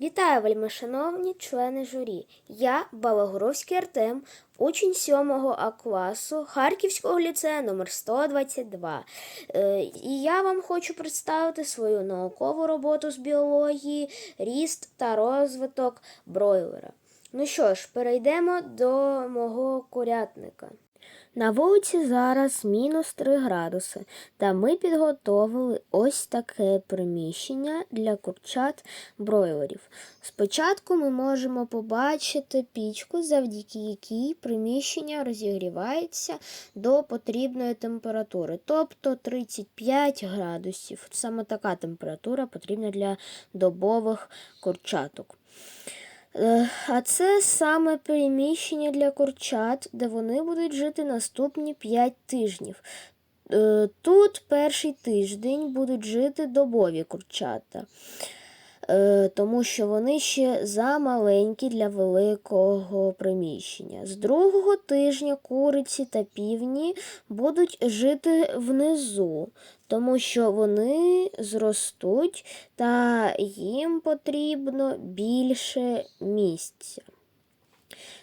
Вітаю, вельмишановні члени журі. Я Балагуровський Артем, учень 7 А класу Харківського ліцею номер 122. Е, І я вам хочу представити свою наукову роботу з біології, ріст та розвиток бройлера. Ну що ж, перейдемо до мого курятника. На вулиці зараз мінус 3 градуси, та ми підготовили ось таке приміщення для курчат бройлерів. Спочатку ми можемо побачити пічку, завдяки якій приміщення розігрівається до потрібної температури, тобто 35 градусів. Саме така температура потрібна для добових курчаток. Е, А це саме приміщення для курчат, де вони будуть жити наступні 5 тижнів. Е, Тут перший тиждень будуть жити добові курчата, е, тому що вони ще замаленькі для великого приміщення. З другого тижня куриці та півні будуть жити внизу, тому що вони зростуть та їм потрібно більше місця.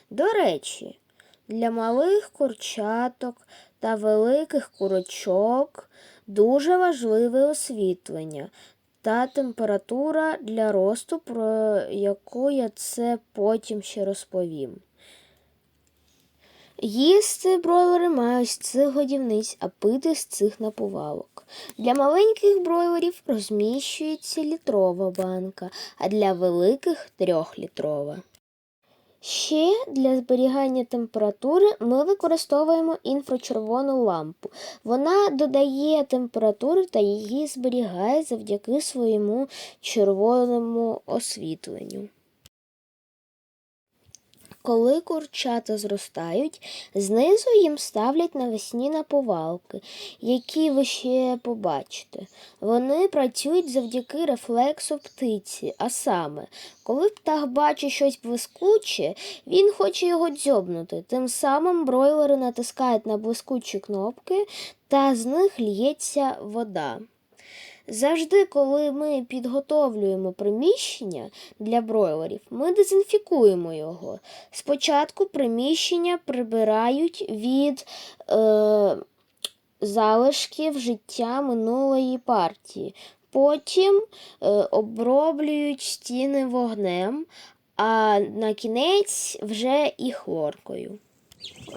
До речі, для малих курчаток та великих курочок дуже важливе освітлення та температура для росту, про яку я це потім ще розповім. Їсти бройлери мають з цих годівниць, а пити з цих напувалок. Для маленьких бройлерів розміщується літрова банка, а для великих трьохлітрова. Ще для зберігання температури ми використовуємо інфрачервону лампу. Вона додає температури та її зберігає завдяки своєму червоному освітленню. Коли курчата зростають, знизу їм ставлять навесні наповалки, які ви ще побачите. Вони працюють завдяки рефлексу птиці, а саме, коли птах бачить щось блискуче, він хоче його дзьобнути. Тим самим бройлери натискають на блискучі кнопки, та з них лється вода. Завжди, коли ми підготовлюємо приміщення для бройлерів, ми дезінфікуємо його. Спочатку приміщення прибирають від е, залишків життя минулої партії. Потім е, оброблюють стіни вогнем, а на кінець вже і хлоркою.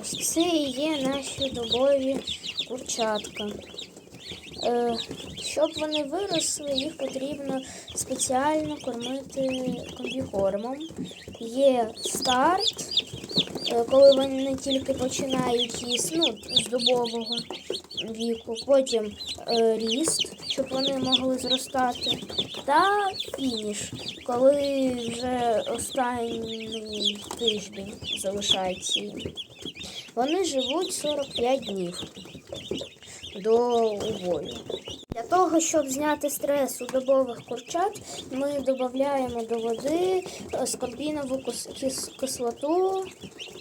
Ось це і є наші добові курчатка. Е, щоб вони виросли, їх потрібно спеціально кормити комбікормом. Є старт, е, коли вони тільки починають їсти ну, з добового віку, потім е, ріст, щоб вони могли зростати, та фініш, коли вже останній тиждень залишається. Вони живуть 45 днів до увою. Для того, щоб зняти стрес у добових курчат, ми додаємо до води скорбінову кис- кис- кислоту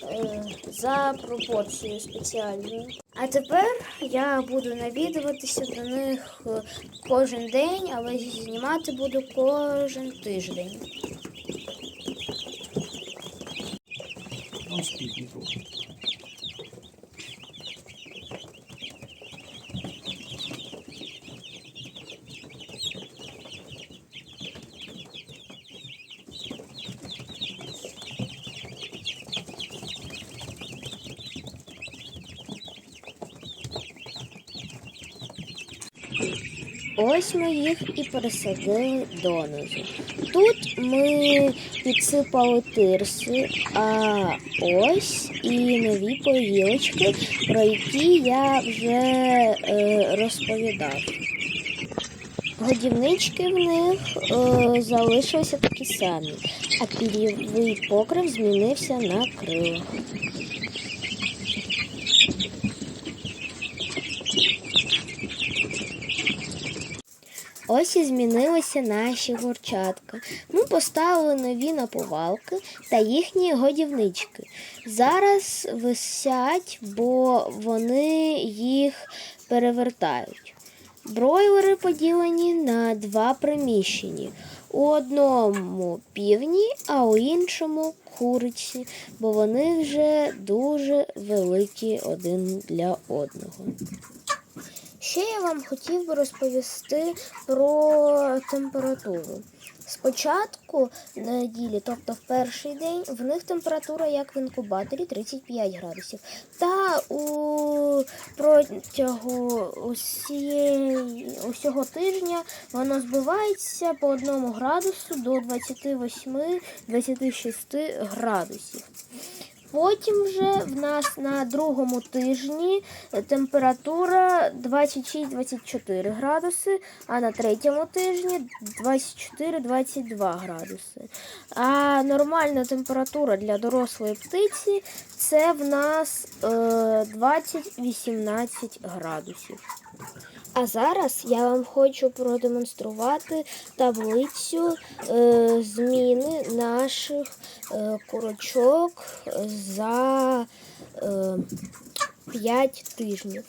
е, за пропорцією спеціальною. А тепер я буду навідуватися до них е, кожен день, але знімати буду кожен тиждень. Он Ось ми їх і пересадили донизу. Тут ми підсипали тирси, а ось і нові поїлочки, про які я вже е, розповідав. Годівнички в них е, залишилися такі самі, а пір'євий покрив змінився на крилах. Ось і змінилися наші горчатка. Ми поставили нові наповалки та їхні годівнички. Зараз висять, бо вони їх перевертають. Бройлери поділені на два приміщення. У одному півні, а у іншому куриці, бо вони вже дуже великі один для одного. Ще я вам хотів би розповісти про температуру. Спочатку неділі, тобто в перший день, в них температура, як в інкубаторі, 35 градусів. Та у протягу усієї, усього тижня воно збивається по одному градусу до 28-26 градусів. Потім вже в нас на другому тижні температура 26-24 градуси, а на третьому тижні 24-22 градуси. А нормальна температура для дорослої птиці це в нас е, 20-18 градусів. А зараз я вам хочу продемонструвати таблицю е, зміни наших е, курочок за е, 5 тижнів.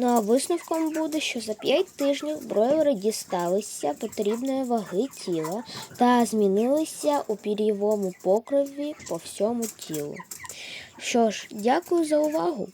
Ну а висновком буде, що за 5 тижнів бройлери дісталися потрібної ваги тіла та змінилися у пір'євому покрові по всьому тілу. Що ж, дякую за увагу!